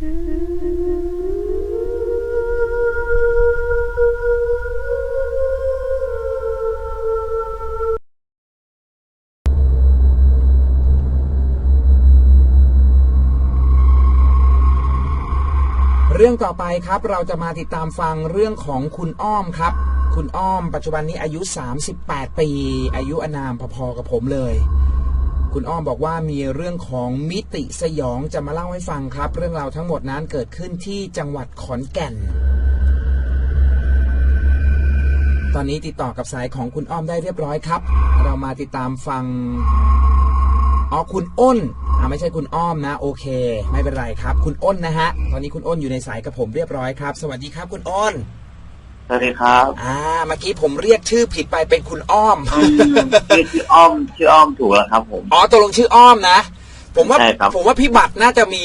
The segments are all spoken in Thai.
เรื่องต่อไปครับเราจะมาติดตามฟังเรื่องของคุณอ้อมครับ คุณอ้อมปัจจุบันนี้อายุ 38 ปี อายุอนามพอๆกับผมเลย คุณอ้อมบอกว่ามีเรื่องของมิติสยองจะมาเล่าให้ฟังครับ เรื่องราวทั้งหมดนั้นเกิดขึ้นที่จังหวัดขอนแก่น ตอนนี้ติดต่อกับสายของคุณอ้อมได้เรียบร้อยครับ เรามาติดตามฟังอ๋อคุณอ้นอ่าไม่ใช่คุณอ้อมนะ โอเค ไม่เป็นไรครับ คุณอ้นนะฮะ ตอนนี้คุณอ้นอยู่ในสายกับผมเรียบร้อยครับ สวัสดีครับ คุณอ้น สวัสดีครับอ่าเมื่อกี้ผมเรียกชื่อผิดไปเป็นคุณอ้อมชื่อชื่ออ้อมชื่ออ้อมถูกแล้วครับผม อ๋อตกลงชื่ออ้อมนะ ผมว่าใช่ครับ ผมว่าพี่บัตรน่าจะมี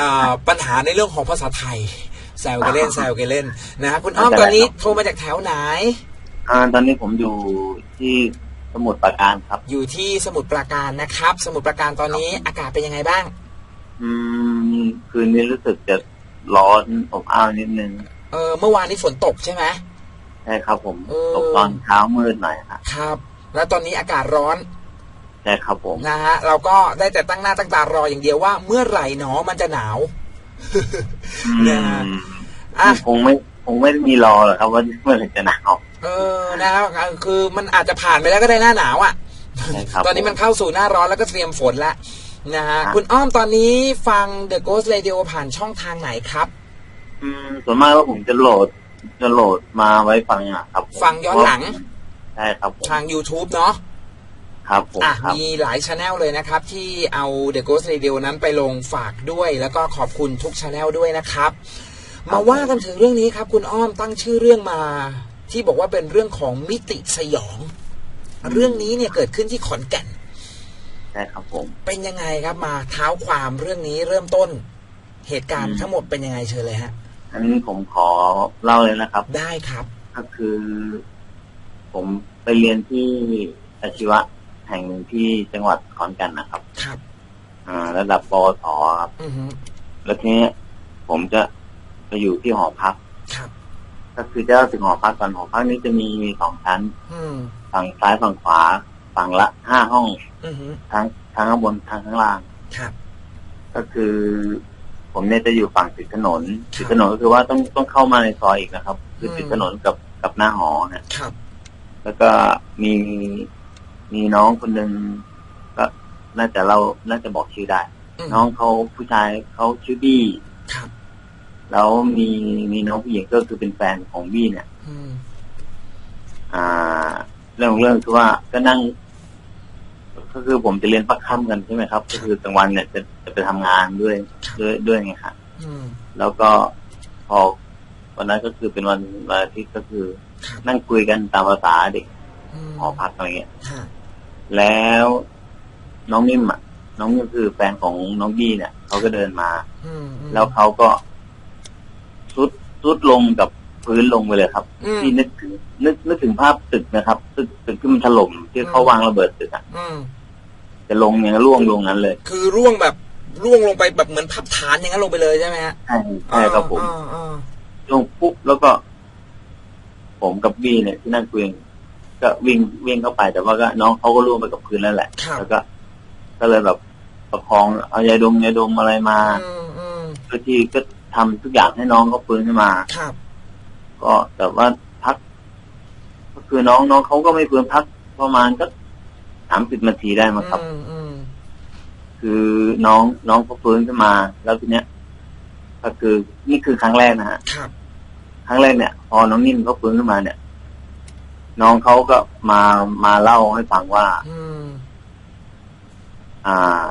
อ่าปัญหาในเรื่องของภาษาไทยแซวกันเล่นแซวกันเล่นนะฮะคุณอ้อมตอนนี้โทรมาจากแถวไหน อ่าตอนนี้ผมอยู่ที่สมุทรปราการครับ อยู่ที่สมุทรปราการนะครับ สมุทรปราการตอนนี้อากาศเป็นยังไงบ้าง อืม คืนนี้รู้สึกจะร้อนอบอ้าวนิดนึง เออเมื่อวานนี้ฝนตกใช่ไหมใช่ครับผมเออตกตอนเช้ามืดหน่อยครับครับ แล้วตอนนี้อากาศร้อนใช่ครับผมนะฮะเราก็ได้แต่ตั้งหน้าตั้งตารออย่างเดียวว่าเมื่อไหร่หนอมันจะหนาวอืนะฮะมอะคงไม่คงไม่มีรอหรอกครับว่าเมื่อไหร่จะหนาวเออนะครับคือมันอาจจะผ่านไปแล้วก็ได้หน้าหนาวอะใช่ครับตอนนี้มันเข้าสู่หน้าร้อนแล้วก็เตรียมฝนแล้วนะฮะครับคุณอ้อมตอนนี้ฟัง The Ghost Radio ผ่านช่องทางไหนครับ อืมส่วนมากว่าผมจะโหลด จะโหลดมาไว้ฟังอะครับผมฟังย้อนหลัง ใช่ครับผมทาง YouTube เนาะ ครับผมอะ ครับ มีหลายช anel เลยนะครับ ที่เอา The Ghost Radio นั้นไปลงฝากด้วย แล้วก็ขอบคุณทุกช anel ด้วยนะครับ มาว่ากันถึงเรื่องนี้ครับ คุณอ้อมตั้งชื่อเรื่องมา ที่บอกว่าเป็นเรื่องของมิติสยอง เรื่องนี้เนี่ยเกิดขึ้นที่ขอนแก่น ใช่ครับผม เป็นยังไงครับมาเท้าความเรื่องนี้เริ่มต้น เหตุการณ์อืมทั้งหมดเป็นยังไงเชิญเลยฮะ อันนี้ผมขอเล่าเลยนะครับ ได้ครับ ก็คือ ผมไปเรียนที่อาชีวะแห่งหนึ่งที่จังหวัดขอนแก่นนะครับ ครับ อ่า ระดับปวสครับอือฮึแล้วทีนี้ผมจะไปอยู่ที่หอพัก ครับ ก็คือจะเล่าถึงหอพักก่อนหอพักนี้จะมีมีสองชั้นอืมฝั่งซ้ายฝั่งขวา ฝั่งละห้าห้องอือฮึทั้งทั้งข้างบนทั้งข้างล่าง ครับ ก็คือ ผมเนี่ยจะอยู่ฝั่งติดถนนครับติดถนนก็คือว่าต้องต้องเข้ามาในซอยอีกนะครับ คืออมติดถนนกับกับหน้าหอนะครับ แล้วก็มีมีน้องคนหนึ่งก็น่าจะเราน่าจะบอกชื่อได้มน้องเขาผู้ชายเขาชื่อบี้ครับแล้วมีมีน้องผู้หญิงก็คือเป็นแฟนของบี้เนี่ยอืมอ่า เรื่องของเรื่องคือว่าก็นั่ง ก็คือผมจะเรียนพักค่ำกันใช่ไหมครับ ก็คือกลางวันเนี่ยจะจะไปทำงานด้วยด้วยด้วยไงครับอืมแล้วก็พอวันนั้นก็คือเป็นวันวันอาทิตย์ก็คือครับนั่งคุยกันตามภาษาเด็กมหอพักอะไรเงี้ยฮะแล้วน้องนิ่มอะ น้องนิ่มคือแฟนของน้องบี้เนี่ยเขาก็เดินมาอืมอืมแล้วเขาก็ซุดซุดลงกับพื้นลงไปเลยครับอืมที่นึกถึงนึกนึกถึงภาพตึกนะครับ ตึกตึกที่มันถล่มที่เขาอืมวางระเบิดตึกอะอืม จะลงอย่างนั้นร่วงลงนั้นเลย คือร่วงแบบร่วงลงไปแบบเหมือนพับฐานอย่างนั้นลงไปเลยใช่ไหมฮะใช่ใช่ครับผมอ่าอ่าลงปุ๊บแล้วก็ ผมกับบี้เนี่ยที่นั่งคุยกันก็วิ่งวิ่งเข้าไปแต่ว่าก็น้องเขาก็ร่วงไปกับพื้นแล้วแหละครับแล้วก็ ก็เลยแบบประคองเอายาดมยาดมอะไรมาอืมอืมเพื่อที่ก็ทำทุกอย่างให้น้องเขาฟื้นขึ้นมาครับ ก็แต่ว่าพัก ก็คือน้องน้องเขาก็ไม่ฟื้นพักประมาณก็ สามสิบนาทีได้มั้งครับอืมอืมคือน้องน้องเขาฟื้นขึ้นมา แล้วทีเนี้ย ก็คือนี่คือครั้งแรกนะฮะครับ ครั้งแรกเนี่ยพอน้องนิ่มเขาฟื้นขึ้นมาเนี่ย น้องเขาก็มามาเล่าให้ฟังว่าอืมอ่า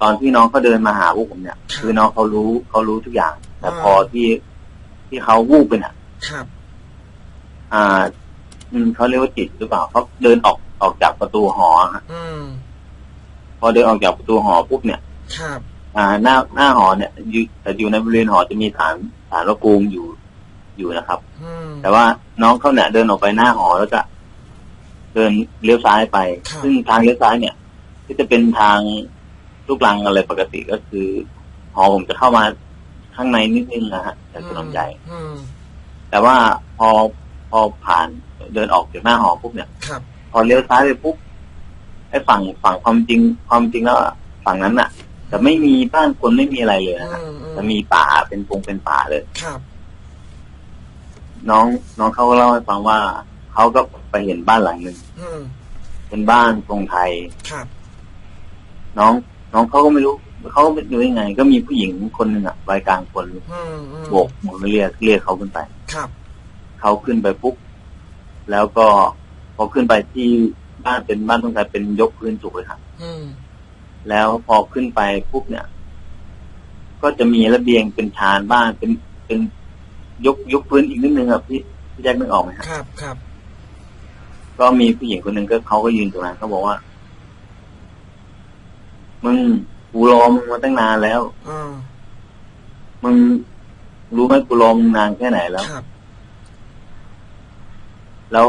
ตอนที่น้องเขาเดินมาหาพวกผมเนี่ยครับคือน้องเขารู้เขารู้ทุกอย่าง แต่อ่าพอที่ที่เขาวูบไปเนี่ยครับ อ่า อืมเขาเรียกว่าจิตหรือเปล่าเขาเดินออก ออกจากประตูหอฮะอืมพอเดินออกจากประตูหอปุ๊บเนี่ย ครับ อ่า หน้าหน้าหอเนี่ยอยู่แต่อยู่ในบริเวณหอจะมีฐานฐานพระภูมิอยู่อยู่นะครับ อืม แต่ว่าน้องเขาเนี่ยเดินออกไปหน้าหอแล้วก็เดินเลี้ยวซ้ายไป ครับ ซึ่งทางเลี้ยวซ้ายเนี่ยก็จะเป็นทางลูกลังอะไรปกติก็คือ หอผมจะเข้ามาข้างในนิดนึงนะฮะจากถนนใหญ่ อืม แต่ว่าพอพอผ่านเดินออกจากหน้าหอปุ๊บเนี่ย ครับ พอเลี้ยวซ้ายไปปุ๊บไอ้ฝั่งฝั่งความจริงความจริงแล้วอะฝั่งนั้นน่ะจะไม่มีบ้านคนไม่มีอะไรเลยอืนะฮะมอืมจะมีป่าเป็นปงเป็นป่าเลยครับ น้องน้องเขาก็เล่าให้ฟังว่าเขาก็ไปเห็นบ้านหลังหนึ่งอืมเป็นบ้านทรงไทยครับ น้อง น้องเขาก็ไม่รู้เขาก็ไม่รู้ยังไง ก็มีผู้หญิงคนหนึ่งอะวัยกลางคนอืมอืมโบกมือเรียกเรียกเขาขึ้นไปครับเขาขึ้นไปปุ๊บแล้วก็ พอขึ้นไปที่บ้านเป็นบ้านทรงไทยเป็นยกพื้นสูงเลยครับอืมแล้วพอขึ้นไปปุ๊บเนี่ย ก็จะมีระเบียงเป็นชานบ้านเป็นเป็นยกยกพื้นอีกนิดนึงอะพี่พี่แจ็คนึกออกไหมครับครับ ครับ ก็มีผู้หญิงคนหนึ่งก็เขาก็ยืนตรงนั้นเขาบอกว่ามึงกูรอมึงมาตั้งนานแล้วอ่ามึงรู้ไหมกูรอมึงนานแค่ไหนแล้วครับแล้ว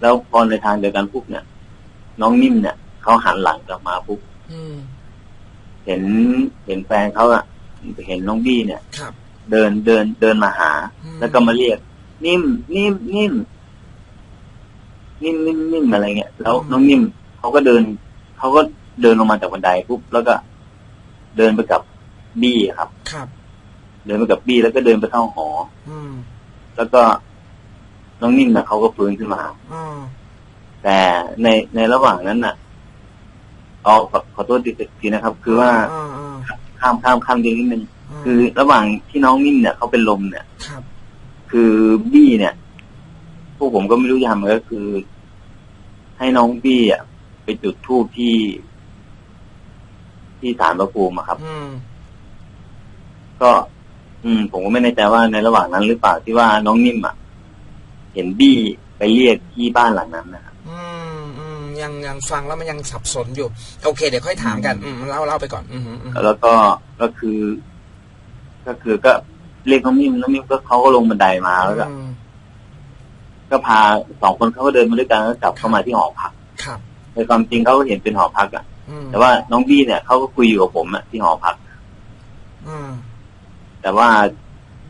แล้วพอในทางเดียวกันปุ๊บเนี่ย น้องนิ่มเนี่ยเขาหันหลังกลับมาปุ๊บอืมเห็นเห็นแฟนเขาอะเห็นน้องบี้เนี่ยครับเดินเดินเดินมาหาอืมแล้วก็มาเรียก นิ่ม นิ่ม นิ่ม นิ่มนิ่มนิ่มอะไรเงี้ยแล้วน้องนิ่มเขาก็เดินเขาก็เดินลงมาจากบันไดปุ๊บแล้วก็ เดินไปกับบี้ครับ ครับ เดินไปกับบี้แล้วก็เดินไปเข้าหออืมแล้วก็ น้องนิ่มนะเขาก็ฟื้นขึ้นมาอ่าแต่ในในระหว่างนั้นน่ะเอาขอขอโทษทีนะครับ คือว่าอ่าอ่าข้ามข้ามข้ามเดียวนิดนึงาคือระหว่างที่น้องนิ่มเนี่ยเขาเป็นลมเนี่ยครับคือบี้เนี่ยพวกผมก็ไม่รู้จะทำอะไรก็คือ ให้น้องบี้อะไปจุดธูปที่ ที่ศาลพระภูมิอะครับอืมก็ อืม ผมก็ไม่แน่ใจว่าในระหว่างนั้นหรือเปล่าที่ว่าน้องนิ่มอะ เห็นบี้ไปเรียกที่บ้านหลังนั้นนะครับอืมอืมยังยังฟังแล้วมันยังสับสนอยู่ โอเค เดี๋ยวค่อยถามกัน อืมเล่าเล่าไปก่อน อืมอืมอืมแล้วก็ก็คือ ก็คือก็เรียกน้องนิ่มน้องนิ่มก็เขาก็ลงบันไดมาแล้วก็อืมก็พาสองคนเขาก็เดินมาด้วยกันแล้วกลับเข้ามาที่หอพัก ครับในความจริงเขาก็เห็นเป็นหอพักอะอืมแต่ว่าน้องบี้เนี่ยเขาก็คุยอยู่กับผมอะที่หอพักอืมแต่ว่า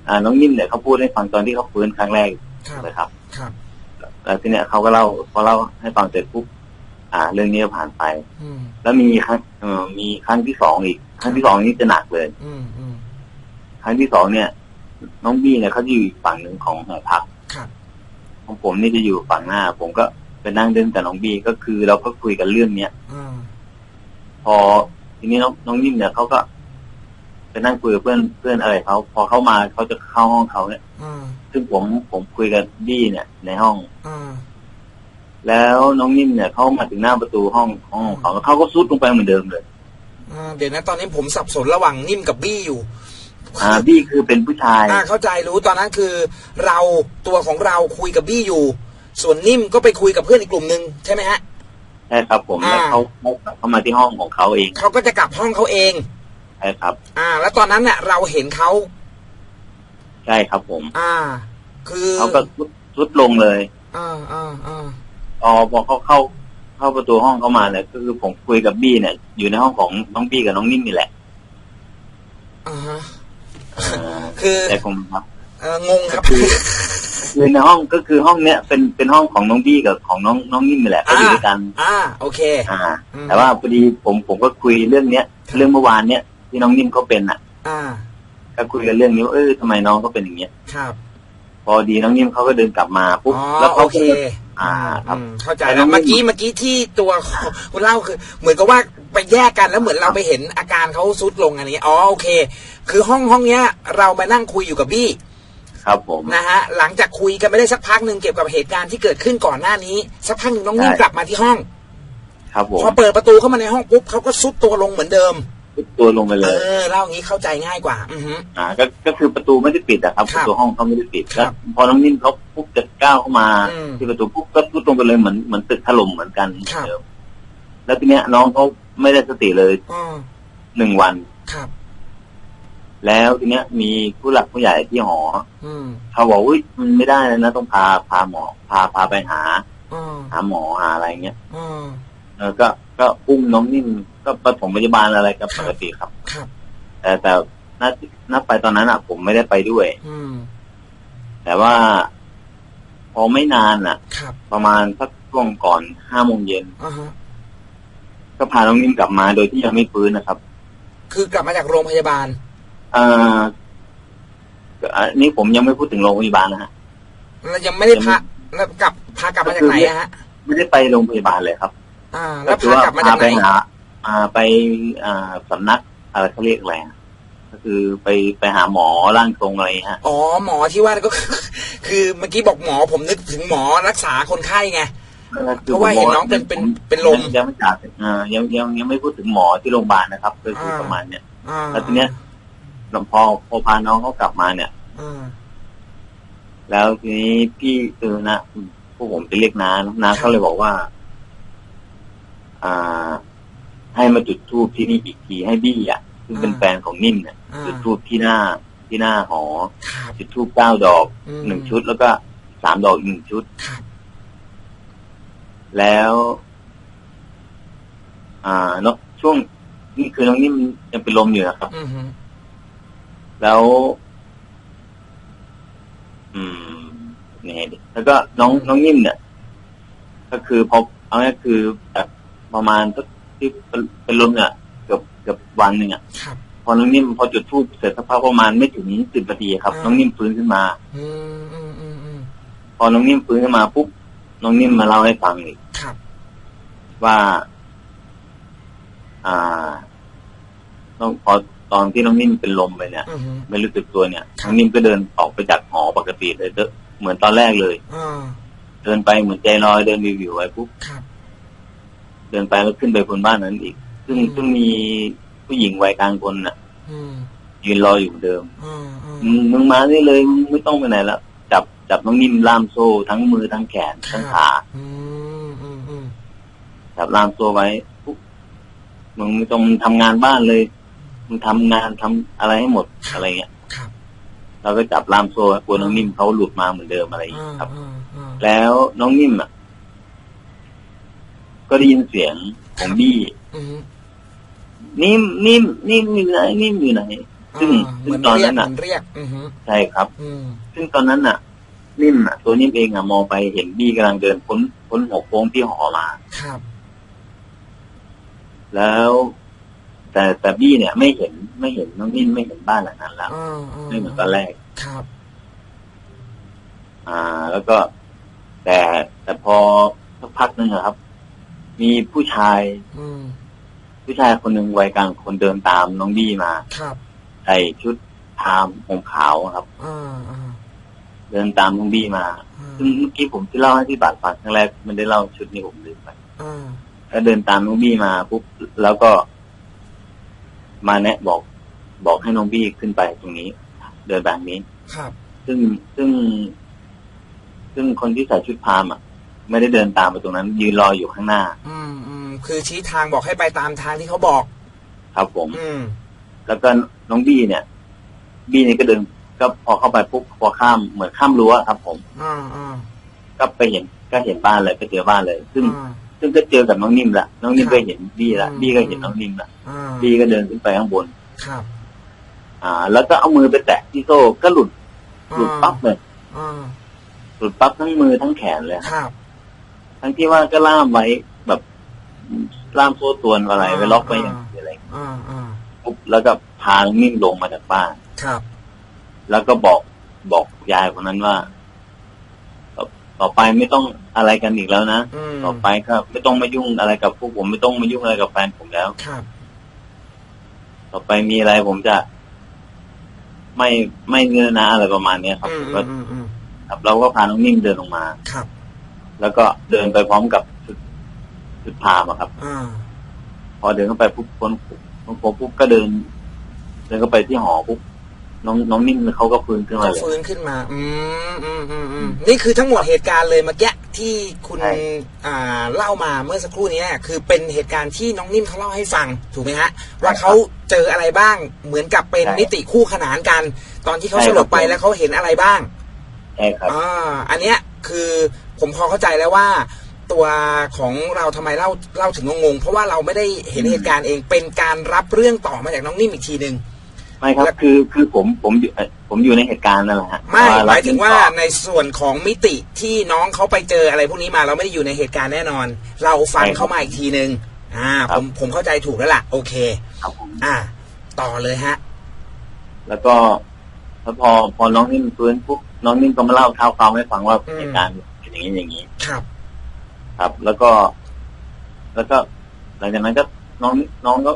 อ่าน้องนิ่มเนี่ยเขาพูดให้ฟังตอนที่เขาฟื้นครั้งแรกครับ นะครับครับแล้วทีเนี้ยเขาก็เล่าพอเล่าให้ฟังเสร็จปุ๊บอ่า เรื่องนี้ก็ผ่านไปอืมแล้วมีครั้งเอ่อมีครั้งที่สองอีก ครั้งที่สองนี่จะหนักเลยอืมอืมครั้งที่สองเนี่ย น้องบี้เนี่ยเขาจะอยู่อีกฝั่งหนึ่งของหอพักครับของผมนี่จะอยู่ฝั่งหน้า ผมก็ไปนั่งเดินกับน้องบี้ก็คือเราก็คุยกันเรื่องเนี้ยอ่าพอทีนี้น้องน้องนิ่มเนี่ยเขาก็ ไปนั่งคุยกับเพื่อนเพื่อนอะไรเขาพอเข้ามาเขาจะเข้าห้องเขาเนี่ยอ่าซึ่งผมผมคุยกับบี้เนี่ย ในห้องอ่าแล้วน้องนิ่มเนี่ยเขามาถึงหน้าประตูห้องห้องของเขาแล้วเขาก็ซุดลงไปเหมือนเดิมเลยอ่าเดี๋ยวนะตอนนี้ผมสับสนระหว่างนิ่มกับบี้อยู่ อ่าบี้คือเป็นผู้ชาย อ่าเข้าใจรู้ตอนนั้นคือ เราตัวของเราคุยกับบี้อยู่ ส่วนนิ่มก็ไปคุยกับเพื่อนอีกกลุ่มหนึ่งใช่ไหมฮะ ใช่ครับผมอ่าแล้วเขาเขาเขามาที่ห้องของเขาเอง เขาก็จะกลับห้องเขาเอง ใช่ครับ อ่า แล้วตอนนั้นเนี่ยเราเห็นเขาใช่ครับผม อ่า คือเขาก็ซุดซุดลงเลยอ่าอ่าอ่าพอพอเขาเข้าเข้าประตูห้องเขามาเนี่ยก็คือผมคุยกับบี้เนี่ย อยู่ในห้องของน้องบี้กับน้องนิ่มนี่แหละอ่าฮะอ่าคือแต่ผมครับเอองงครับคือคือในห้องก็คือห้องเนี้ยเป็นเป็นห้องของน้องบี้กับของน้องน้องนิ่มนี่แหละก็อยู่ด้วยกัน อ่า โอเค อ่าอืมแต่ว่าพอดีผมผมก็คุยเรื่องเนี้ย เรื่องเมื่อวานเนี้ย ที่น้องนิ่มเขาเป็นอะ อ่าก็คุยกันเรื่องนี้ว่าเออทำไมน้องเขาเป็นอย่างเงี้ยครับ พอดีน้องนิ่มเขาก็เดินกลับมาปุ๊บอ๋อแล้วโอเขาเคก็อ่าครับอืมเข้าใจแต่น้แล้อวงนิ่มเมื่อกี้เมื่อกี้ที่ตัวของคุณเล่าคือ เหมือนกับว่าไปแยกกันแล้วเหมือนเราไปเห็นอาการเขาซุดลงอะไรเงี้ยอ๋อโอเค คือห้องห้องเนี้ย เรามานั่งคุยอยู่กับบี้ครับผมนะฮะหลังจากคุยกันไม่ได้สักพักหนึ่งเกี่ยวกับเหตุการณ์ที่เกิดขึ้นก่อนหน้านี้ สักพักหนึ่งน้องนิ่มใช่กลับมาที่ห้อง ครับผมพอเปิดประตูเข้ามาในห้องปุ๊บเขาก็ซุดตัวลงเหมือนเดิม ทุบตัวลงไปเอเลยอเล่าอย่างนี้เข้าใจง่ายกว่า อือฮึ อ่าก็ก็คือประตูไม่ได้ปิดอะครับคปรับระตูห้องเขาไม่ได้ปิดครัแล้วบพอน้องนิ่มเขาปุ๊บจะก้าวเข้ามาอืมที่ประตูปุ๊บก็ทุบลงไปเลยเหมือนเหมือนตึกถล่มเหมือนกันครับ เดิมแล้วทีเนี้ยน้องเขาไม่ได้สติเลยอ๋อหนึ่งวัน ครับ แล้วทีเนี้ยมีผู้หลักผู้ใหญ่ที่หอ อืมเขาบอกอุ้ยมันไม่ได้เลยนะต้องพาพาหมอ พาพาไปหา อ๋อหาหมอหาอะไรเงี้ย อ๋อแล้วก็ก็อุ้มน้องนิ่ม ก็ปฐมพยาบาลอะไรกับครัปบกติครับ ครับ แต่แต่นัดนัดไปตอนนั้นอะ ผมไม่ได้ไปด้วย อืม แต่ว่าพอไม่นานอะ ครับประมาณสักช่วงก่อนห้าโมงเย็นอ่าฮะก็พาน้องนิ่มกลับมาโดยที่ยังไม่ฟื้นนะครับ คือกลับมาจากโรงพยาบาลเอ่ออันนี้ผมยังไม่พูดถึงโรงพยาบาลนะฮะ แล้วยังไม่ได้พาแล้วกลับพากลับมาจากไหนอะฮะ ไม่ได้ไปโรงพยาบาลเลยครับ อ่า แล้วพากลับมาจากไหนไปหา อ่าไปอ่าสำนักอะไรเขาเรียกอะไรอะก็คือไปไปหาหมอร่างทรงอะไรฮะ อ๋อหมอที่ว่าก็คือคือเมื่อกี้บอกหมอผมนึกถึงหมอรักษาคนไข้ไง เพราะว่าเห็นน้องเป็นเป็นเป็นลมยังไม่จากอ่ายังยังยังไม่พูดถึงหมอที่โรงพยาบาลนะครับก็คือประมาณเนี้ยอ่าแล้วทีเนี้ยพอพอพาน้องเขากลับมาเนี่ยอ่าแล้วทีนี้พี่เออนะพวกผมจะเรียกน้านะน้าครับเขาเลยบอกว่า อ่า ให้มาจุดธูปที่นี่อีกทีให้บี้อะซึ่งเป็นแฟนของนิ่มเนี่ยอ่าจุดธูปที่หน้าที่หน้าหอครับจุดธูปเก้าดอกอืมหนึ่งชุดแล้วก็สามดอกอีกหนึ่งชุดครับแล้ว อ่าเนอะช่วงนี่คือน้องนิ่มยังเป็นลมอยู่นะครับอือฮึแล้ว อืมเนี่ยดิแล้วก็น้องน้องนิ่มเนี่ย ก็คือพอเอาง่ายๆคือแบบประมาณสัก ที่เป็นเป็นลมเนี่ยเกือบเกือบวันหนึ่งอะครับ พอน้องนิ่มพอจุดทูบเสร็จสักพักประมาณไม่ถึงสิบนาทีครับอ่าน้องนิ่มฟื้นขึ้นมา อืมอืมอืมอืมพอน้องนิ่มฟื้นขึ้นมาปุ๊บน้องนิ่มมาเล่าให้ฟังอีกครับ ว่า อ่าน้องพอตอนที่น้องนิ่มเป็นลมไปเนี่ย อือฮึไม่รู้สึกตัวเนี่ยครับ น้องนิ่มก็เดินออกไปจากหอปกติเลยเด้อเหมือนตอนแรกเลย อ่าเดินไปเหมือนใจลอยเดินวิวๆไว้ปุ๊บ ครับ เดินไปแล้วขึ้นไปบนบ้านนั้นอีก ซึ่งอืมซึ่งมีผู้หญิงวัยกลางคนน่ะอืมยืนรออยู่เหมือนเดิมอ่าอ่ามึงมึงมาได้เลยมึงไม่ต้องไปไหนแล้วจับจับน้องนิ่มล่ามโซ่ทั้งมือทั้งแขนทั้งขาอืมอืมอืมจับล่ามโซ่ไว้ปุ๊บมึงไม่ต้องทำงานบ้านเลย มึงทำงานทำอะไรให้หมดอะไรเงี้ยครับเราก็จับล่ามโซ่ไว้กลัวน้องนิ่มเขาหลุดมาเหมือนเดิมอะไรอย่างอ่าเงี้ยครับอ่าอ่าแล้วน้องนิ่มอะ ก็ได้ยินเสียงของบี้อืมนิ่มนิ่มนิ่มอยู่ไหนนิ่มอยู่ไหน ซึ่งอ่าเหซึ่มืงอนตอนเรียนั้กนเหอะมือนเรียก อือฮึใช่ครับ อืมซึ่งตอนนั้นอะ นิ่มอะ ตัวนิ่มเองอะมองไปเห็นบี้กำลังเดินพ้นพ้นหัวโค้งที่หอมา ครับ แล้ว แต่แต่บี้เนี่ย ไม่เห็นไม่เห็นน้องนิ่มไม่เห็นบ้านหลังนั้นแล้วอ่าอ่าไม่เหมือนตอนแรก ครับ อ่า แล้วก็ แต่แต่พอสักพักหนึ่งอะครับ มีผู้ชาย อืมผู้ชายคนหนึ่งวัยกลางคนเดินตามน้องบี้มาครับใส่ชุดพรามผมขาวอะครับ อ่าอ่าเดินตามน้องบี้มาอ่าซึ่งเมื่อกี้ผมที่เล่าให้ที่บาดฟังครั้งแรกไมันได้เล่าชุดนี้ผมลืมไป อ่าแล้วเดินตามน้องบี้มาปุ๊บแล้วก็ มาแนะบอก บอกให้น้องบี้ขึ้นไปตรงนี้ เดินแบบนี้ ครับซึ่งซึ่ง ซึ่งคนที่ใส่ชุดพรามอะ ไม่ได้เดินตามไปตรงนั้น ยืนรออยู่ข้างหน้า อืมอืมคือชี้ทางบอกให้ไปตามทางที่เขาบอก ครับผม อืม แล้วก็น้องบี้เนี่ย บี้เนี่ยก็เดินก็พอเข้าไปปุ๊บพอข้ามเหมือนข้ามรั้วครับ ผมอ่าอ่าก็ไปเห็นก็เห็นบ้านเลยก็เจอบ้านเลย ซึ่งอ่าซึ่งก็เจอกับน้องนิ่มละน้องนิ่มครับก็เห็นบี้ละอืมบี้ก็เห็นน้องนิ่มละอ่าบี้ก็เดินขึ้นไปข้างบน ครับ อ่า แล้วก็เอามือไปแตะที่โซ่ก็หลุดหลุดปั๊บเลยอ่าหลุดปั๊บทั้งมือทั้งแขนเลย ครับ ทั้งที่ว่าก็ล่ามไว้แบบล่ามโซ่ตรวนอะไรไว้ล็อกไว้อย่างนี้อะไรอ่าอ่าปุ๊บแล้วก็พาน้องนิ่มลงมาจากบ้านครับ แล้วก็บอกบอกยายคนนั้นว่า ต่อต่อไปไม่ต้องอะไรกันอีกแล้วนะอืมต่อไปก็ไม่ต้องมายุ่งอะไรกับพวกผมไม่ต้องมายุ่งอะไรกับแฟนผมแล้วครับต่อไปมีอะไรผมจะ ไม่ไม่เนื้อนาอะไรประมาณเนี้ยครับอืมก็อืมอืมครับ เราก็พาน้องนิ่มเดินลงมาครับ แล้วก็เดินไปพร้อมกับชุดชุดพรามอะครับอ่าพอเดินเข้าไปปุ๊บคนคนปุ๊บก็เดิน เดินเข้าไปที่หอปุ๊บน้องน้องนิ่มเขาก็ฟื้นขึ้นมาก็เลยฟื้นขึ้นมา อืมอืมอืมอืมนี่คือทั้งหมดเหตุการณ์เลยเมื่อกี้ที่คุณใช่อ่าเล่ามาเมื่อสักครู่นี้คือเป็นเหตุการณ์ที่น้องนิ่มเขาเล่าให้ฟัง ถูกไหมฮะ ว่าเขาเจออะไรบ้าง เหมือนกับเป็นมิติคู่ขนานกัน ตอนที่เขาสลบไปแล้วเขาเห็นอะไรบ้างใช่ครับอ่าอันเนี้ยคือ ผมพอเข้าใจแล้วว่า ตัวของเราทำไมเล่าเล่าถึงงงๆเพราะว่าเราไม่ได้เห็นเหตุการณ์เองเป็นการรับเรื่องต่อมาจากน้องนิ่มอีกทีหนึ่งไม่ครับคือคือผมผมอยู่เอ่อผมอยู่ในเหตุการณ์นั่นแหละฮะไม่แต่หมายถึงว่าเรในส่วนของมิติที่น้องเขาไปเจออะไรพวกนี้มาเราไม่ได้อยู่ในเหตุการณ์แน่นอน เราฟังเข้ามาอีกทีนึง อ่า ผมผมเข้าใจถูกแล้วล่ะ โอเคครับผมอ่า ต่อเลยฮะ แล้วก็แล้วพอพอน้องนิ่มฟื้นปุ๊บน้องนิ่มก็มาเล่าเท้าความให้ฟังว่าอืมเหตุการณ์เป็น อย่างนี้อย่างนี้ ครับ ครับ แล้วก็ แล้วก็ หลังจากนั้นก็น้องน้องก็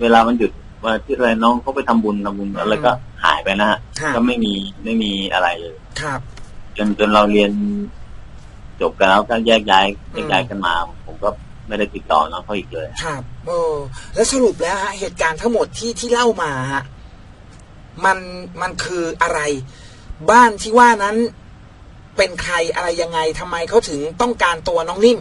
เวลามันหยุดวันอาที่อะไรน้องเขาไปทำบุญทำบุญแล้วก็หายไปนะฮะครับก็ไม่มีไม่มีอะไรเลยครับ จนจนเราเรียนจบกันแล้วก็แยกย้ายแยกย้ายอืมกันมา ผมก็ไม่ได้ติดต่อน้องเขาอีกเลย ครับโอ้แล้วสรุปแล้วฮะเหตุการณ์ทั้งหมดที่ที่เล่ามาฮะมันมันคืออะไร บ้านที่ว่านั้น เป็นใครอะไรยังไงทำไมเขาถึงต้องการตัวน้องนิ่ม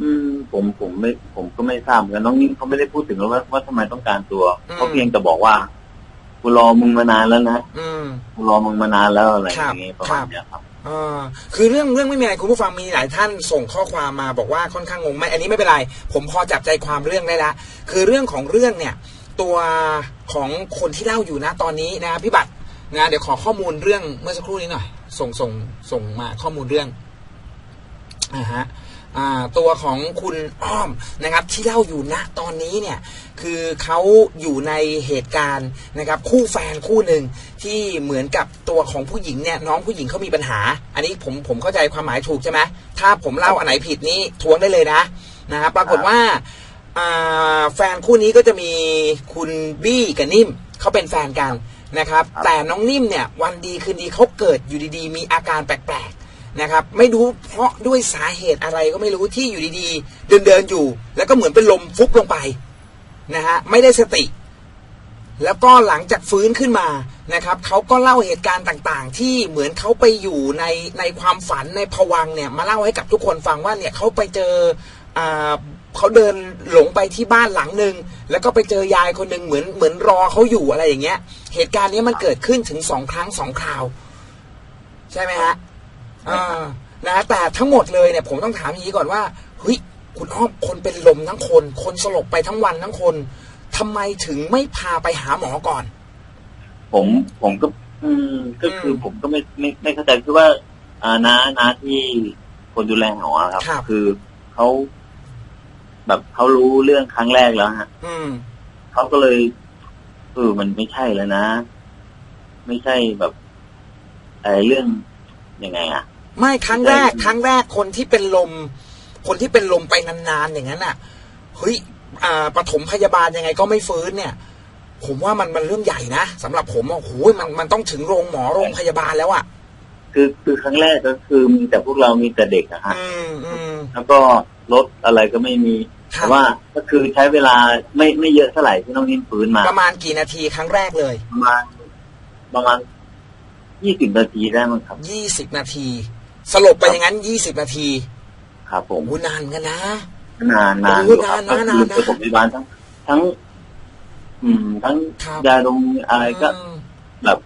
อืม ผมผมไม่ ผมก็ไม่ทราบเหมือนกันน้องนิ่มเขาไม่ได้พูดถึงว่าว่าทำไมต้องการตัวอืมเขาเพียงแต่บอกว่ากูรอมึงมานานแล้วนะอืมกูรอมึงมานานแล้วอะไรอครับย่างเงี้ยประครัมาณบเนี้ยครับอ่าคือเรื่องเรื่องไม่มีอะไรคุณผู้ฟังมีหลายท่านส่งข้อความมาบอกว่าค่อนข้างงงไหมอันนี้ไม่เป็นไร ผมพอจับใจความเรื่องได้ละ คือเรื่องของเรื่องเนี่ย ตัวของคนที่เล่าอยู่นะตอนนี้นะพี่บัตรนะเดี๋ยวขอข้อมูลเรื่องเมื่อสักครู่นี้หน่อย ส่งส่งส่งมาข้อมูลเรื่องอ่าฮะตัวของคุณอ้อมนะครับที่เล่าอยู่ณตอนนี้เนี่ยคือเขาอยู่ในเหตุการณ์นะครับคู่แฟนคู่หนึ่งที่เหมือนกับตัวของผู้หญิงเนี่ยน้องผู้หญิงเขามีปัญหา อันนี้ผมผมเข้าใจความหมายถูกใช่ไหมถ้าผมเล่าอันไหนผิดนี่ทวงได้เลยนะนะครับปรากฏว่าแฟนคู่นี้ก็จะมีคุณบี้กับนิ่มเขาเป็นแฟนกัน นะครับครับ แต่น้องนิ่มเนี่ยวันดีคืนดีเขาเกิดอยู่ดีๆ มีอาการแปลกๆนะครับ ไม่รู้เพราะด้วยสาเหตุอะไรก็ไม่รู้ที่อยู่ดีๆ เดินเดินๆอยู่ แล้วก็เหมือนเป็นลมฟุบลงไปนะฮะไม่ได้สติ แล้วก็หลังจากฟื้นขึ้นมานะครับเขาก็เล่าเหตุการณ์ต่างๆ ที่เหมือนเขาไปอยู่ในในความฝันในภวังค์เนี่ยมาเล่าให้กับทุกคนฟังว่าเนี่ยเขาไปเจออ่า เขาเดินหลงไปที่บ้านหลังหนึ่งแล้วก็ไปเจอยายคนหนึ่งเหมือนเหมือนรอเขาอยู่อะไรอย่างเงี้ย เหตุการณ์นี้มันเกิดขึ้นถึงสองครั้งสองคราว ใช่ไหมฮะอ่านะแต่ทั้งหมดเลยเนี่ยผมต้องถามอย่างนี้ก่อนว่าเฮ้ยคุณอ้อมคนเป็นลมทั้งคน คนสลบไปทั้งวันทั้งคนทำไมถึงไม่พาไปหาหมอก่อน ผมผมก็ อืมก็คืออมผมก็ไม่ไม่ไม่เข้าใจคือว่าอ่าน้าน้าที่คนดูแลหอครับครับคือเขา แบบเขารู้เรื่องครั้งแรกแล้วฮะอืมเขาก็เลยเออมันไม่ใช่แล้วนะ ไม่ใช่แบบไอ้เรื่องยังไงอะไม่ครั้งแรกใช่ครั้งแรกคนที่เป็นลม คนที่เป็นลมไปนานๆอย่างนั้นอะเฮ้ยอ่าปฐมพยาบาลยังไงก็ไม่ฟื้นเนี่ย ผมว่ามันมันเรื่องใหญ่นะสำหรับผมอะโอ้ยมันมันต้องถึงโรงหมอโรงพยาบาลแล้วอะคือคือครั้งแรกก็คือมีแต่พวกเรามีแต่เด็กอะฮะอืมอืมแล้วก็รถอะไรก็ไม่มีครั แต่บว่าก็คือใช้เวลาไม่ไม่เยอะเท่าไหร่ที่น้องนิ่มฟื้นมา ประมาณกี่นาทีครั้งแรกเลย ประมาณประมาณยี่สิบนาทีได้มั้งครับยี่สิบนาทีสลบไปอย่างนั้นยี่สิบนาที ครับ ผมโอ้นานเหมือนกันนะนานนานโอ้อยู่ครับนานก็นานคือนะประถมพยาบาลทั้ง ทั้ง อืม ทั้งครับยาดมอะไรก็อืมแบบ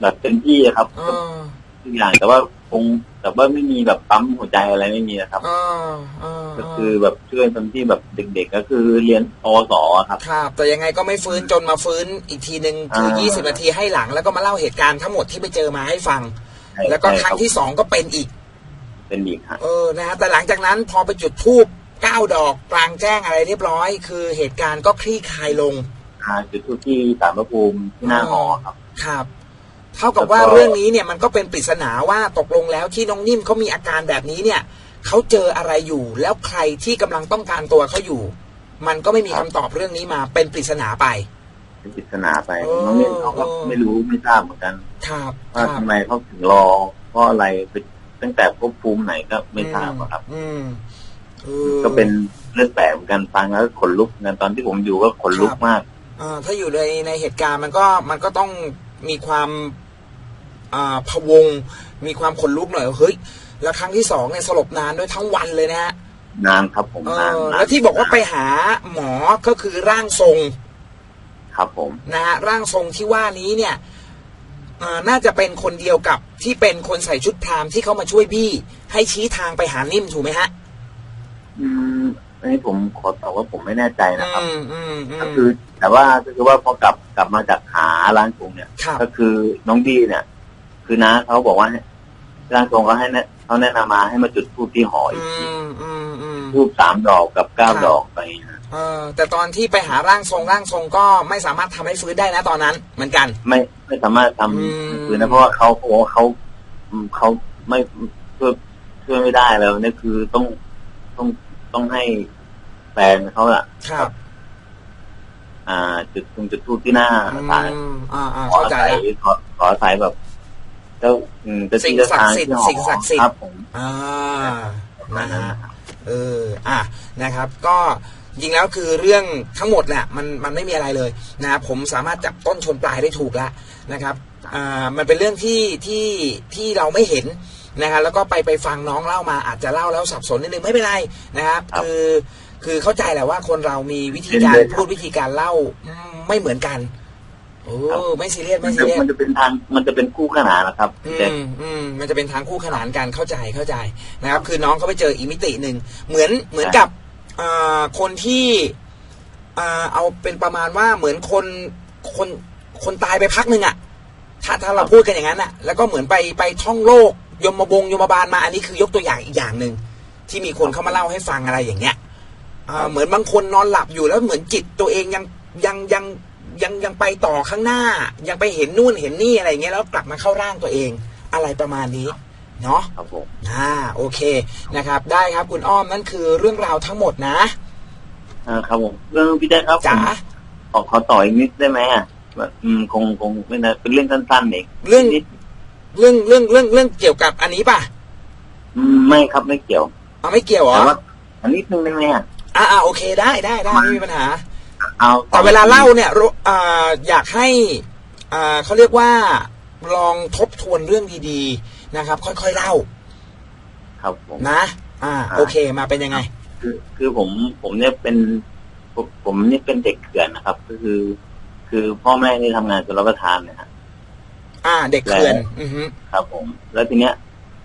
แบบเต็มที่อะครับเออทุกอย่างแต่ว่าคง แต่ว่าไม่มีแบบปั๊มหัวใจอะไรไม่มีนะครับเออเออก็คือแบบช่วยตอนที่แบบเด็ก ๆ ก็คือเรียนปวสอะครับ ครับ แต่ยังไงก็ไม่ฟื้นจนมาฟื้นอีกทีหนึ่งคืออ่ายี่สิบนาทีให้หลังแล้วก็มาเล่าเหตุการณ์ทั้งหมดที่ไปเจอมาให้ฟังใช่แล้วก็ใช่ครั้งที่สองก็เป็นอีก เป็นอีกฮะเออนะฮะแต่หลังจากนั้นพอไปจุดทูบเก้าดอกกลางแจ้งอะไรเรียบร้อย คือเหตุการณ์ก็คลี่คลายลงหาจุดทูปที่สารพระภูมิที่หน้าหอครับ ครับ เท่ากับว่าแล้วก็เรื่องนี้เนี่ยมันก็เป็นปริศนาว่าตกลงแล้วที่น้องนิ่มเขามีอาการแบบนี้เนี่ยเขาเจออะไรอยู่ แล้วใครที่กำลังต้องการตัวเขาอยู่ มันก็ไม่มีคำตอบเรื่องนี้มาเป็นปริศนาไป เป็นปริศนาไปเออน้องเล่นเขาก็เออไม่รู้ไม่ทราบเหมือนกันครับคว่ารับทำไมเขาถึงรอเพราะอะไรไปตั้งแต่ภพภูมิไหนก็ไม่ทราบอะครับ อืมออก็เป็นเรื่องแปลกเหมือนกันฟังแล้วก็ขนลุกเหมือนกันตอนที่ผมอยู่ก็ขนลุกครับมากอ่าถ้าอยู่ในในเหตุการณ์มันก็มันก็ต้องมีความอ่า พะวง มีความขนลุกหน่อยว่าเฮ้ยแล้วครั้งที่สองเนี่ยสลบนานด้วยทั้งวันเลยนะฮะนานครับผมเอนานอนาแล้วที่บอกว่าไปหาหมอก็คือร่างทรง ครับผมนะฮะร่างทรงที่ว่านี้เนี่ยอ่าน่าจะเป็นคนเดียวกับที่เป็นคนใส่ชุดพรามที่เขามาช่วยบี้ ให้ชี้ทางไปหานิ่มถูกไหมฮะ อืมอันนี้ผมขอตอบว่าผมไม่แน่ใจนะครับอืมอืมอืก็มคือ แต่ว่าก็คือว่าพอกลับกลับมาจากหาร้านทรงเนี่ยครับก็คือน้องดีเนี่ย คือน้าเขาบอกว่าให้ร่างทรงเขาให้แนะเขาแนะนำมาให้มาจุดธูปที่หออีอืกทีมอืมอืมธูปสามดอกกับเก้าครับดอกไปนะเออ แต่ตอนที่ไปหาร่างทรงร่างทรงก็ไม่สามารถทำให้ฟื้นได้นะตอนนั้น เหมือนกัน ไม่ไม่สามารถทอืมำคือนะเพราะว่าเขาเขาบอกว่าเขาอืมเขาไม่ช่วยช่วยไม่ได้แล้วเนี่ยคือต้องต้องต้องให้แฟนเขาอะครับ อ่า จุดตรงจุดทูปที่หน้าอืศาลมอ่าอ่าขอเข้าใจอาศัยแล้วขอขออาศัยแบบเจ้าอืมเจ้าสิ่งที่เจ้าศักทางดิ์สิทธิ์ที่หอสิ่งศักดิ์สิทธิ์ครับผมอ่านะฮะเอออะนะครับ ก็จริงแล้วคือเรื่องทั้งหมดแหละมันมันไม่มีอะไรเลยนะครับผมสามารถจับต้นชนปลายได้ถูกแล้วนะครับอ่ามันเป็นเรื่องที่ที่ที่เราไม่เห็นนะครับแล้วก็ไปไปฟังน้องเล่ามาอาจจะเล่าแล้วสับสนนิดนึงไม่เป็นไรนะครับ คือคือเข้าใจแหละว่าคนเรามีวิธีการพูดวิธีการเล่าอืมไม่เหมือนกัน โอ้ไม่ซีเรียสมัไม่นซีจะเรียสมันจะเป็นทางมันจะเป็นคู่ขนานนะครับอืแต่มอืมมันจะเป็นทางคู่ขนานกันเข้าใจเข้าใจนะครับ คือน้องเขาไปเจออีกมิติหนึ่งเหมือนเหมือนกับอ่าคนที่อ่าเอาเป็นประมาณว่าเหมือนคนคนคนตายไปพักหนึ่งอะถ้าถ้าเราพูดกันอย่างนั้นอะแล้วก็เหมือนไปไปท่องโลกยมบงยมบาลมาอันนี้คือยกตัวอย่างอีกอย่างหนึ่งที่มีคนเข้ามาเล่าให้ฟังอะไรอย่างเงี้ยอ่าเหมือนบางคนนอนหลับอยู่แล้วเหมือนจิตตัวเองยังยังยัง ยังยังไปต่อข้างหน้า ยังไปเห็นนู่นเห็นนี่อะไรอย่างเงี้ยแล้วกลับมาเข้าร่างตัวเอง อะไรประมาณนี้เนาะครับผมอ่าโอเคนะครับ ได้ครับคุณอ้อมนั่นคือเรื่องราวทั้งหมดนะอ่าครับผมเรื่องพี่แจ๊คครับจ๋าผมขอขอต่ออีกนิดได้ไหมอะแบบอืมคงคงไม่นะเป็นเรื่องสั้นๆเองเรื่องนิดเรื่องเรื่องเรื่องเรื่องเกี่ยวกับอันนี้ป่ะอืมไม่ครับไม่เกี่ยวเอาไม่เกี่ยวเหรอแต่ว่าอันนิดนึงได้ไหมอะอ่าอ่าโอเคได้ได้ได้ไม่มีปัญหา เอาแต่เวลาเล่าเนี่ยรู้อ่าอยากให้อ่าเขาเรียกว่าลองทบทวนเรื่องดีๆนะครับ ค่อยๆเล่าครับผม นะ อ่า โอเคมาเป็นยังไง คือคือผมผมเนี่ยเป็นผมผมเนี่ยเป็นเด็กเขื่อนนะครับ ก็คือ คือพ่อแม่นี่ทำงานจนรับประทานเนี่ยฮะอ่า เด็กเขื่อนอือฮึครับ ผม แล้วทีเนี้ย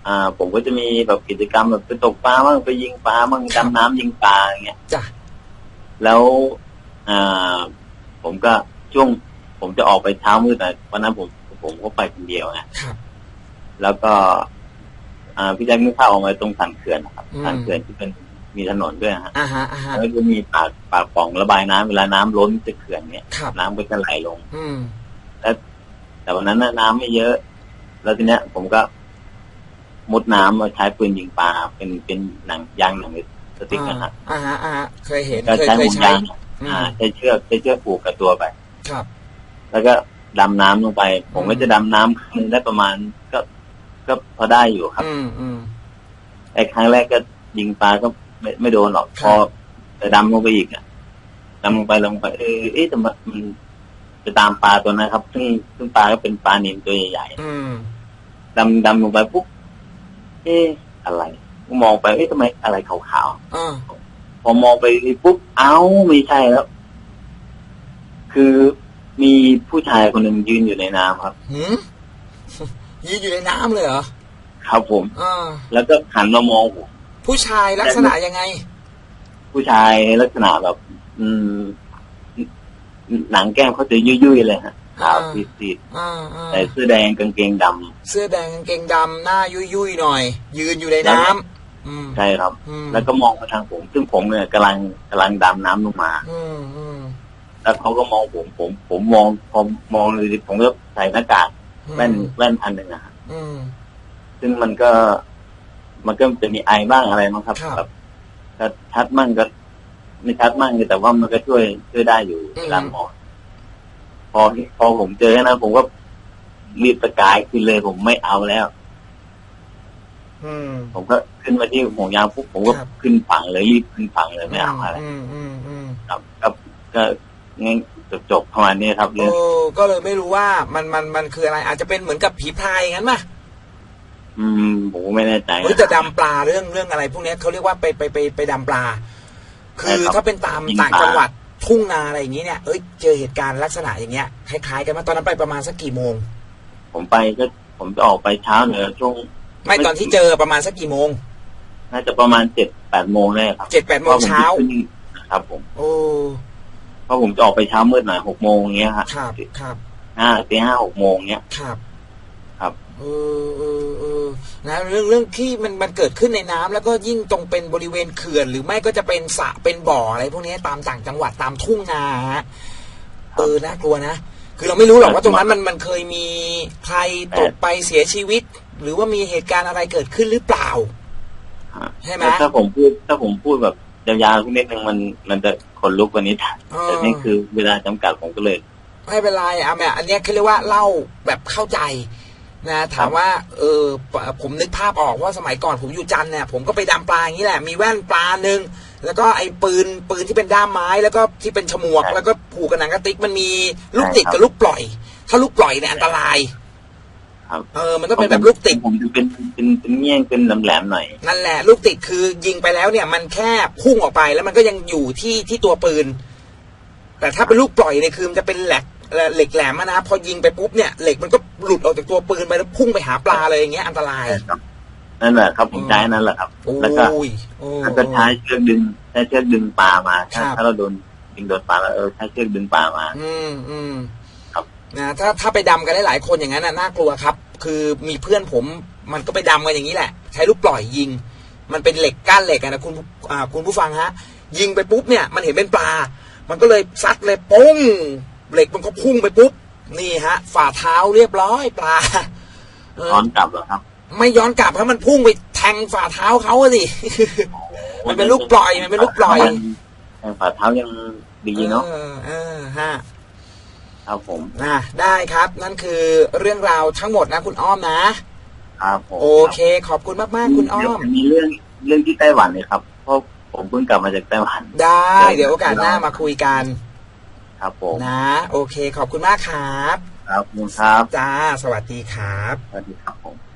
อ่า ผมก็จะมีแบบกิจกรรมแบบไปตกปลาบ้างไปยิงปลาบ้างดำน้ำยิงปลาอย่างเงี้ยจ้ะแล้ว อ่า ผมก็ช่วง ผมจะออกไปเช้ามืดแต่วันนั้นผมผมก็ไปคนเดียวไงครับแล้วก็ อ่าพี่แจ็คนึกภาพออกมาตรงสันเขื่อนนะครับอืมสันเขื่อนที่เป็นมีถนนด้วยฮะอ่าฮะอ่าฮะแล้วก็มีปากปากป่องระบายน้ำเวลาน้ำล้นจะเขื่อนเนี้ยครับน้ำก็จะไหลลง อืมแต่วันนั้นน่ะน้ำไม่เยอะ แล้วทีเนี้ย ผมก็มุดน้ำมาใช้ปืนยิงปลาเป็นเป็นหนังยางหนังสติ๊กนะฮะอ่าฮะอ่าฮะเคยเห็นก็เคยใช้เคห่ยวง ใช้ยางอือ่ามใช้เชือกใช้เชือกผูกกับตัวไป ครับ แล้วก็ดำน้ำลงไป ผมก็จะดำน้ำครั้งหนึงได้ประมาณก็ก็พอได้อยู่ครับ อืมอืมไอ้ครั้งแรกก็ยิงปลาก็ไม่ไม่โดนหรอกคพรับอแต่ดำลงไปอีกอะดำลงไปลงไป เออเอ๊ะแต่มันมันจะตามปลาตัวนั้นครับ ซึ่งซึ่งปลาก็เป็นปลานิลตัวใหญ่อืมๆดำดำลงไปปุ๊บเอ๊ะอะไร มองไปเอ๊ะทำไมอะไรขาวอ่าๆ พอมองไปปุ๊บเอ้าไม่ใช่แล้ว คือมีผู้ชายคนหนึ่งยืนอยู่ในน้ำครับหืมยืนอยู่ในน้ำเลยเหรอครับผมอ่าแล้วก็หันมามองผมผู้ชายลักษณะยังไง ผู้ชายลักษณะแบบ อืม หนังแก้มเขาจะยุ่ยๆเลยฮะขาวอ่าซีดอ่าอ่าๆแต่เสื้อแดงกางเกงดำเสื้อแดงกางเกงดำหน้ายุยยุยๆหน่อย ยืนอยู่ในน้ำอืม ใช่ครับอืมแล้วก็มองมาทางผม ซึ่งผมเนี่ยกำลังกำลังดำน้ำลงมาอืมอืมแล้วเขาก็มองผมผม ผมมองพอมองเลยผมก็ใส่หน้ากากแว่นแว่นพันหนึ่งอะฮะอืมซึ่งมันก็ มันก็จะมีไอบ้างอะไรมั้งครับครับแบบก็ชัดมั่งก็ไม่ชัดมั่งแต่ว่ามันก็ช่วยช่วยได้อยู่อืมเวลามองพอพอผมเจอนะผมก็รีบตะกายขึ้นเลยผมไม่เอาแล้วอืม ผมก็ขึ้นมาที่ห่วงยางปุ๊บผมก็ครับขึ้นฝั่งเลยรีบขึ้นฝั่งเลยไม่เอาอะไรอืมอืมอืมครับก็ก็งั้นจบจบประมาณนี้ครับเอเรื่องอก็เลยไม่รู้ว่ามันมันมันคืออะไร อาจจะเป็นเหมือนกับผีพรายอย่างนั้นป่ะอืมผมก็ไม่แน่ใจเฮ้ยจะดำปลาเรื่องเรื่องอะไร พวกเนี้ยเขาเรียกว่าไปไปไปไปดำปลา คือถ้าเป็นตามต่างจังหวัดทุ่งนาอะไรอย่างนี้เนี่ยเอ้ยเจอเหตุการณ์ลักษณะอย่างเงี้ยคล้ายๆกันมาตอนนั้นไปประมาณสักกี่โมง ผมไปก็ผมจะออกไปเช้าเหนือช่วง ไม่ตอนที่เจอประมาณสักกี่โมง น่าจะประมาณเจ็ดแปดโมงได้ครับเจ็ดแปดโมงเช้าพระผมจะขึ้นครับผม โอ้เพราะผมจะออกไปเช้ามืดหน่อยหกโมงเงี้ยครับครับครับห้าตีห้าหกโมงเงี้ยครับ ครับเออเออเออนะเรื่องเรื่องที่มันมันเกิดขึ้นในน้ำแล้วก็ยิ่งตรงเป็นบริเวณเขื่อน หรือไม่ก็จะเป็นสระเป็นบ่ออะไรพวกนี้ตามต่างจังหวัดตามทุ่งนาฮะเออน่ากลัวนะคือเราไม่รู้หรอกว่าตรงนั้นมันมันเคยมีใครตกไปเสียชีวิต หรือว่ามีเหตุการณ์อะไรเกิดขึ้นหรือเปล่าฮะใช่ไหมถ้าผมพูดถ้าผมพูดแบบยาวๆนิดนึงมันมันจะขนลุกกว่านี้เออแต่นี่คือเวลาจำกัดผมก็เลยไม่เป็นไรอะแม่อันเนี้ยเขาเรียกว่าเล่าแบบเข้าใจนะถามว่าเออปะผมนึกภาพออกว่าสมัยก่อนผมอยู่จันทร์เนี่ยผมก็ไปดำปลาอย่างนี้แหละ มีแว่นปลาหนึ่งแล้วก็ไอ้ปืนปืนที่เป็นด้ามไม้แล้วก็ที่เป็นฉมวกครับแล้วก็ผูกกับหนังกระติกมันมีลูกติดใช่ครับกับลูกปล่อย ถ้าลูกปล่อยเนี่ยอันตราย ครับเออมันต้องเป็นแบบลูกติดผมจะเป็นเป็นเป็นเงี้ยงเป็นแหลมๆหน่อย นั่นแหละ ลูกติดคือยิงไปแล้วเนี่ย มันแค่พุ่งออกไปแล้วมันก็ยังอยู่ที่ที่ตัวปืน แต่ถ้าเป็นลูกปล่อยเนี่ยคือมันจะเป็นแหลกเอ่อเหล็กแหลมอะนะพอยิงไปปุ๊บเนี่ยเหล็กมันก็หลุดออกจากตัวปืนไปแล้วพุ่งไปหาปลาเลยอย่างเงี้ยอันตรายนั่นแหละครับผมใช้อันนั่นแหละครับโอ้แล้วก็ยโอ้แล้วก็ใช้เชือกดึงใช้เชือกดึงปลามาถ้าครับถ้าเราโดนยิงโดนปลาแล้วเออใช้เชือกดึงปลามา อืมอืมครับ นะถ้าถ้าไปดำกันได้หลายคนอย่างนั้นน่ะน่ากลัวครับ คือมีเพื่อนผมมันก็ไปดำกันอย่างนี้แหละ ใช้ลูกปล่อยยิง มันเป็นเหล็กก้านเหล็กอะนะคุณอ่าคุณผู้ฟังฮะ ยิงไปปุ๊บเนี่ยมันเห็นเป็นปลา มันก็เลยซัดเลยปุ้งเหล็กมันก็พุ่งไปปุ๊บนี่ฮะ ฝ่าเท้าเรียบร้อยปลาเออย้อนกลับเหรอครับ ไม่ย้อนกลับเพราะมันพุ่งไปแทงฝ่าเท้าเขาอะสิมันเป็นลูกปล่อยมันเป็นลูกปล่อยแต่ฝ่าเท้ายังดีเนาะเออเออฮะ ครับผมอะได้ครับนั่นคือเรื่องราวทั้งหมดนะคุณอ้อมนะครับผมโอเค ขอบคุณมากๆคุณอ้อเดี๋ยวมมีเรื่องเรื่องที่ไต้หวันเลยครับเพราะผมเพิ่งกลับมาจากไต้หวันได้ เดี๋ยวโอกาสหน้ามาคุยกัน ครับผมนะ โอเค ขอบคุณมากครับ ครับคุณครับจ้าสวัสดีครับสวัสดีครับผม